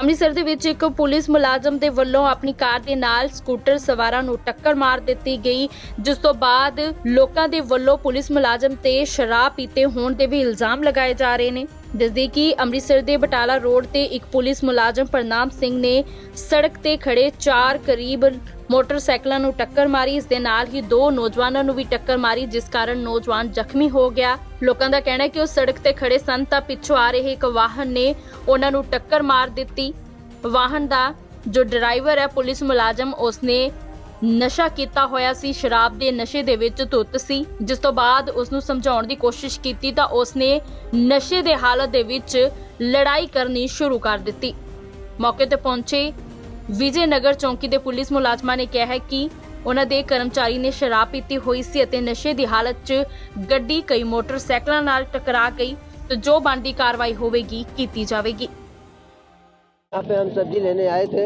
ਅੰਮ੍ਰਿਤਸਰ ਦੇ ਵਿੱਚ ਇੱਕ ਪੁਲਿਸ ਮੁਲਾਜ਼ਮ ਦੇ ਵੱਲੋਂ ਆਪਣੀ ਕਾਰ ਦੇ ਨਾਲ ਸਕੂਟਰ ਸਵਾਰਾਂ ਨੂੰ ਟੱਕਰ ਮਾਰ ਦਿੱਤੀ ਗਈ, ਜਿਸ ਤੋਂ ਬਾਅਦ ਲੋਕਾਂ ਦੇ ਵੱਲੋਂ ਪੁਲਿਸ ਮੁਲਾਜ਼ਮ ਤੇ ਸ਼ਰਾਬ ਪੀਤੇ ਹੋਣ ਦੇ ਵੀ ਇਲਜ਼ਾਮ ਲਗਾਏ ਜਾ ਰਹੇ ਨੇ। ਦੱਸਦੇ ਕਿ ਅੰਮ੍ਰਿਤਸਰ ਦੇ ਬਟਾਲਾ ਰੋਡ ਤੇ ਇੱਕ ਪੁਲਿਸ ਮੁਲਾਜ਼ਮ ਪ੍ਰਨਾਮ ਸਿੰਘ ਨੇ ਸੜਕ ਤੇ ਖੜੇ ਚਾਰ ਕਰੀਬ ਮੋਟਰਸਾਈਕਲਾਂ ਨੂੰ ਟੱਕਰ ਮਾਰੀ, ਇਸ ਦੇ ਨਾਲ ਹੀ ਦੋ ਨੌਜਵਾਨਾਂ ਨੂੰ ਵੀ ਟੱਕਰ ਮਾਰੀ, ਜਿਸ ਕਾਰਨ ਨੌਜਵਾਨ ਜ਼ਖਮੀ ਹੋ ਗਿਆ। ਲੋਕਾਂ ਦਾ ਕਹਿਣਾ ਹੈ ਕਿ ਉਹ ਸੜਕ ਤੇ ਖੜੇ ਸਨ, ਤਾਂ ਪਿੱਛੋਂ ਆ ਰਹੇ ਇੱਕ ਵਾਹਨ ਨੇ ਉਹਨਾਂ ਨੂੰ ਟੱਕਰ ਮਾਰ ਦਿੱਤੀ। ਵਾਹਨ ਦਾ ਜੋ ਡਰਾਈਵਰ ਹੈ, ਪੁਲਿਸ ਮੁਲਾਜ਼ਮ, ਉਸਨੇ ਨਸ਼ਾ ਕੀਤਾ ਹੋਇਆ ਸੀ, ਸ਼ਰਾਬ ਦੇ ਨਸ਼ੇ ਦੇ ਵਿੱਚ ਧੁੱਤ ਸੀ। ਜਿਸ ਤੋਂ ਬਾਅਦ ਉਸ ਨੂੰ ਸਮਝਾਉਣ ਦੀ ਕੋਸ਼ਿਸ਼ ਕੀਤੀ, ਤਾਂ ਉਸਨੇ ਨਸ਼ੇ ਦੇ ਹਾਲਤ ਦੇ ਵਿੱਚ ਲੜਾਈ ਕਰਨੀ ਸ਼ੁਰੂ ਕਰ ਦਿੱਤੀ। ਮੌਕੇ ਤੇ ਪਹੁੰਚੇ ਵਿਜੇ ਨਗਰ ਚੌਂਕੀ ਦੇ ਪੁਲਿਸ ਮੁਲਾਜ਼ਮਾਂ ਨੇ ਕਿਹਾ ਹੈ ਕਿ ਉਹਨਾਂ ਦੇ ਕਰਮਚਾਰੀ ਨੇ ਸ਼ਰਾਬ ਪੀਤੀ ਹੋਈ ਸੀ ਅਤੇ ਨਸ਼ੇ ਦੀ ਹਾਲਤ 'ਚ ਗੱਡੀ ਕਈ ਮੋਟਰਸਾਈਕਲਾਂ ਨਾਲ ਟਕਰਾ ਗਈ ਤੇ ਜੋ ਬਣਦੀ ਕਾਰਵਾਈ ਹੋਵੇਗੀ ਕੀਤੀ ਜਾਵੇਗੀ यहाँ पे हम सब्जी लेने आए थे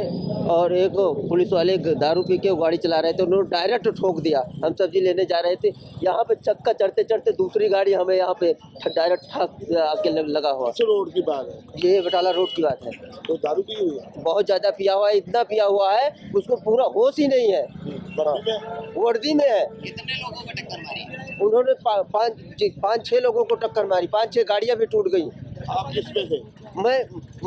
और एक पुलिस वाले दारू पी के गाड़ी चला रहे थे उन्होंने डायरेक्ट ठोक दिया। हम सब्ज़ी लेने जा रहे थे। यहाँ पे चक्का चढ़ते चढ़ते दूसरी गाड़ी हमें यहाँ पे डायरेक्ट ठाक आके लगा हुआ। रोड की बात है? ये बटाला रोड की बात है। तो दारू पी हुई है? बहुत ज़्यादा पिया हुआ है इतना पिया हुआ है उसको पूरा होश ही नहीं है। वर्दी में है। कितने लोगों को टक्कर मारी? उन्होंने पाँच पाँच छः लोगों को टक्कर मारी। पाँच छः गाड़ियाँ भी टूट गई। आप किस पे थे? मैं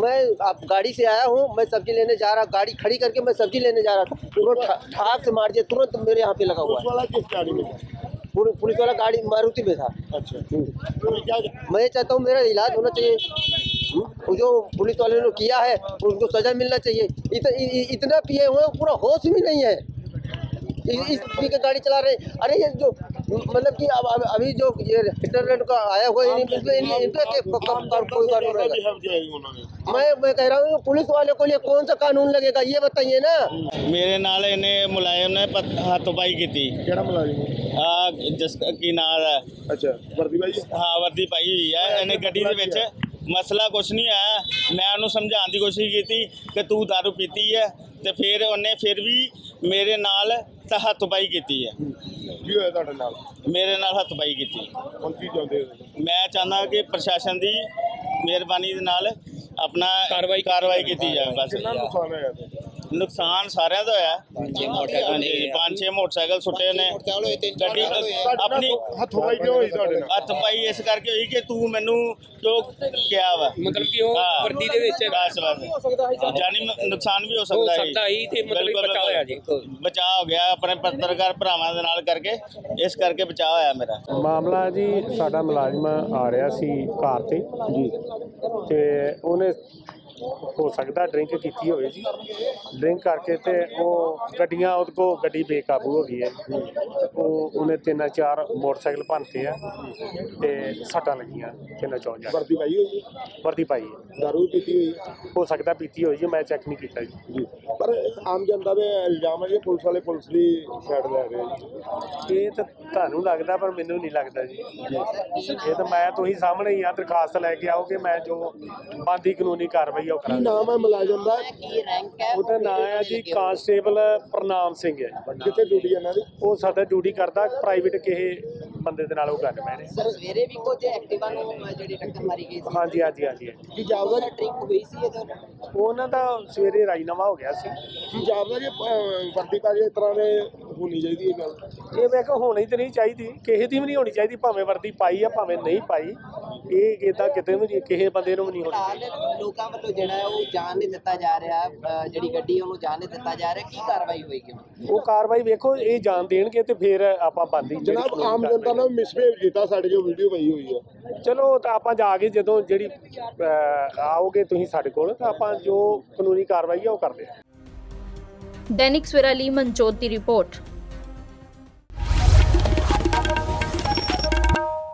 मैं आप गाड़ी से आया हूँ मैं सब्ज़ी लेने जा रहा गाड़ी खड़ी करके मैं सब्ज़ी लेने जा रहा था। ठाक से मार दिया तुरंत मेरे यहाँ पे लगा हुआ पुलिस वाला गाड़ी मारुति में था। अच्छा तो मैं ये चाहता हूँ मेरा इलाज होना चाहिए। हम्म, जो पुलिस वाले ने किया है उनको सजा मिलना चाहिए। इत, इ, इतना पिए हुए पूरा होश भी नहीं है। इस गाड़ी चला रहे अरे ये जो मतलब कि अब अब- अभी जो ये इंटरनेट का आया हुआ है इन पे इन इन पे के- क- क- क- कोई कानून रहेगा बिहेव किया है उन्होंने मैं मैं कह रहा हूँ पुलिस वाले को लिए कौन सा कानून लगेगा ये बताइए ना ਮੇਰੇ ਨਾਲ ਇਹਨੇ ਮੁਲਾਇਮ ਨੇ ਪਤ- ਹੱਥੋਂ-ਪਾਈ ਕੀਤੀ केड़ा मुलाजिम ਆ ਜਿਸ ਕੀ ਨਾਂ ਹੈ अच्छा वर्दी भाई ਹਾਂ ਵਰਦੀ ਪਾਈ ਹੋਈ ਹੈ ਇਹਨੇ ਗੱਡੀ ਦੇ ਵਿੱਚ ਮਸਲਾ ਕੁਛ ਨਹੀਂ ਆਇਆ ਮੈਂ ਉਹਨੂੰ ਸਮਝਾਉਣ ਦੀ ਕੋਸ਼ਿਸ਼ ਕੀਤੀ ਕਿ ਤੂੰ दारू ਪੀਤੀ ਹੈ ਤੇ ਫਿਰ ਉਹਨੇ ਫਿਰ ਵੀ ਮੇਰੇ ਨਾਲ ਤਾਂ ਹੱਥਪਾਈ ਕੀਤੀ ਹੈ ਕੀ ਹੋਇਆ ਤੁਹਾਡੇ ਨਾਲ? ਮੇਰੇ ਨਾਲ ਹੱਥ ਹੱਥਪਾਈ ਕੀਤੀ। ਹੁਣ ਕੀ ਚਾਹੁੰਦੇ ਹੋ ਮੈਂ ਚਾਹੁੰਦਾ ਕਿ ਪ੍ਰਸ਼ਾਸਨ ਦੀ ਮਿਹਰਬਾਨੀ ਦੇ ਨਾਲ ਆਪਣਾ ਕਾਰਵਾਈ ਕੀਤੀ ਜਾਵੇ। ਬਸ। ਕਿੰਨਾ ਨੁਕਸਾਨ ਹੋਇਆ ਨੁਕਸਾਨ ਸਾਰਿਆਂ ਦਾ ਹੋਇਆ। ਹਾਂਜੀ ਪੰਜ ਛੇ ਮੋਟਰਸਾਈਕਲ ਸੁੱਟੇ ਨੇ ਗੱਡੀ ਆਪਣੀ ਹੱਥੋਂ ਪਾਈ ਕਿਉਂ ਹੋਈ ਤੁਹਾਡੇ ਨਾਲ? ਹੱਥ ਪਾਈ ਇਸ ਕਰਕੇ ਹੋਈ ਕਿ ਤੂੰ ਮੈਨੂੰ ਕਿਉਂ ਕਿਹਾ ਵਾ। ਮਤਲਬ ਕਿ ਉਹ ਹਾਂ। ਵਰਦੀ ਦੇ ਵਿੱਚ ਬਸ ਬਸ। ਜਾਨੀ ਨ- ਨੁਕਸਾਨ ਵੀ ਹੋ ਹੋ ਸਕਦਾ ਹੈ ਸਕਦਾ ਹੀ ਤੇ ਮਤਲਬ ਬਿਲਕੁਲ, ਬਚਾ ਹੋਇਆ ਜੀ। ਬਚਾਅ ਹੋ ਗਿਆ ਆਪਣੇ ਪੱਤਰਕਾਰ ਭਰਾਵਾਂ ਦੇ ਨਾਲ ਕਰਕੇ। ਇਸ ਕਰਕੇ ਬਚਾਅ ਹੋਇਆ ਮੇਰਾ। ਮਾਮਲਾ ਜੀ ਸਾਡਾ ਮੁਲਾਜ਼ਮ ਆ ਰਿਹਾ ਸੀ ਕਾਰ ਤੇ। ਜੀ। ਤੇ ਉਹਨੇ ਹੋ ਸਕਦਾ ਡਰਿੰਕ ਕੀਤੀ ਹੋਵੇ ਜੀ। ਡਰਿੰਕ ਕਰਕੇ ਤੇ ਉਹ ਗੱਡੀਆਂ ਉਹਦੇ ਕੋ ਗੱਡੀ ਬੇਕਾਬੂ ਹੋ ਗਈ ਹੈ। ਉਹ ਉਹਨੇ ਤਿੰਨ ਚਾਰ ਮੋਟਰਸਾਈਕਲ ਭੰਨਤੇ ਆ ਤੇ ਸੱਟਾਂ ਲੱਗੀਆਂ ਤਿੰਨ ਚੌਂ ਜਾ ਵਰਦੀ ਪਾਈ ਹੋਈ ਹੈ ਵਰਦੀ ਪਾਈ ਹੈ। दारू ਵੀ ਪੀਤੀ ਹੋਈ ਹੈ? ਸਕਦਾ ਪੀਤੀ ਹੋਈ ਜੀ ਮੈਂ ਚੈੱਕ ਨਹੀਂ ਕੀਤਾ ਜੀ। ਪਰ ਆਮ ਜਨਤਾ ਦੇ ਇਲਜ਼ਾਮ ਹੈ ਕਿ ਪੁਲਿਸ ਵਾਲੇ ਪੁਲਿਸ ਦੀ ਸਾਈਡ ਲੈ ਰਹੇ ਜੀ। ਇਹ ਤਾਂ ਤੁਹਾਨੂੰ ਲੱਗਦਾ ਪਰ ਮੈਨੂੰ ਨਹੀਂ ਲੱਗਦਾ ਜੀ। ਇਹ ਤਾਂ ਮੈਂ ਤੁਸੀਂ ਸਾਹਮਣੇ ਹੀ ਆ ਦਰਖਾਸਤ ਲੈ ਕੇ ਆਓਗੇ ਮੈਂ ਜੋ ਬੰਦੀ ਕਾਨੂੰਨੀ ਕਾਰਵਾਈ ਆ ਉਹ ਕੀ ਕਰਾਂਗਾ। ਨਾਮ ਹੈ ਮੁਲਾਜ਼ਮ ਦਾ ਉਹਦਾ ਨਾਮ ਹੈ ਜੀ ਕਾਂਸਟੇਬਲ ਪ੍ਰਨਾਮ ਸਿੰਘ ਹੈ। ਕਿੱਥੇ ਡਿਊਟੀ ਇਹਨਾਂ ਦੀ? ਉਹ ਸਾਡਾ ਡਿਊਟੀ ਕਰਦਾ ਪ੍ਰਾਈਵੇਟ ਕਿਸੇ ਬੰਦੇ ਦੇ ਨਾਲ ਉਹ ਗੱਲ ਰਹੇ ਸਰ ਸਵੇਰੇ ਵੀ ਕੁਝ ਐਕਟਿਵਾ ਨੂੰ ਜਿਹੜੀ ਟੱਕਰ ਮਾਰੀ ਗਈ ਸੀ? ਹਾਂਜੀ ਹਾਂਜੀ ਹਾਂਜੀ ਹਾਂਜੀ। ਕੀ ਜਾਪਦਾ ਡਰਿੰਕ ਹੋਈ ਸੀ ਇਹਦੇ ਉਹਨਾਂ ਦਾ ਸਵੇਰੇ ਰਾਜੀਨਾਮਾ ਹੋ ਗਿਆ ਸੀ। ਕੀ ਜਾਪਦਾ ਜੀ? ਅਹ, ਵਰਦੀ ਪਾ ਕੇ ਇਸ ਤਰ੍ਹਾਂ ਦੇ ਹੋਣੀ ਚਾਹੀਦੀ ਹੈ ਗੱਲ। ਇਹ ਮੈਂ ਕਿਹਾ ਹੋਣੀ ਤੇ ਨਹੀਂ ਚਾਹੀਦੀ ਕਿਸੇ ਦੀ ਵੀ ਨਹੀਂ ਹੋਣੀ ਚਾਹੀਦੀ ਭਾਵੇਂ ਵਰਦੀ ਪਾਈ ਆ ਭਾਵੇਂ ਨਹੀਂ ਪਾਈ। ਇਹ ਇਦਾਂ ਕਿਤੇ ਵੀ ਨਹੀਂ ਕਿਸੇ ਬੰਦੇ ਨੂੰ ਵੀ ਨਹੀਂ ਹੋਣੀ ਫਿਲਹਾਲ ਲੋਕਾਂ ਵੱਲੋਂ ਜਿਹੜਾ ਹੈ ਉਹ ਜਾਣ ਨਹੀਂ ਦਿੱਤਾ ਜਾ ਰਿਹਾ ਅ, ਜਿਹੜੀ ਗੱਡੀ ਉਹਨੂੰ ਜਾਣ ਨਹੀਂ ਦਿੱਤਾ ਜਾ ਰਿਹਾ ਕੀ ਕਾਰਵਾਈ ਹੋਏਗੀ ਹੁਣ? ਉਹ ਕਾਰਵਾਈ ਵੇਖੋ ਇਹ ਜਾਣ ਦੇਣਗੇ ਤੇ ਫਿਰ ਆਪਾਂ ਬੰਦੀ ਜਨਾਬ ਆਮ ਜਨਤਾ ਨੇ ਮਿਸਬਿਹੇਵ ਕੀਤਾ ਸਾਡੇ ਜੋ ਵੀਡੀਓ ਪਈ ਹੋਈ ਹੈ। ਚਲੋ ਤਾਂ ਆਪਾਂ ਜਾ ਕੇ ਜਦੋਂ ਜਿਹੜੀ ਅਹ, ਆਓਗੇ ਤੁਸੀਂ ਸਾਡੇ ਕੋਲ ਤਾਂ ਆਪਾਂ ਜੋ ਕਾਨੂੰਨੀ ਕਾਰਵਾਈ ਆ ਉਹ ਕਰਦੇ ਆ ਦੈਨਿਕ ਸਵੇਰਾ ਲਈ ਮਨਜੋਤ ਦੀ ਰਿਪੋਰਟ।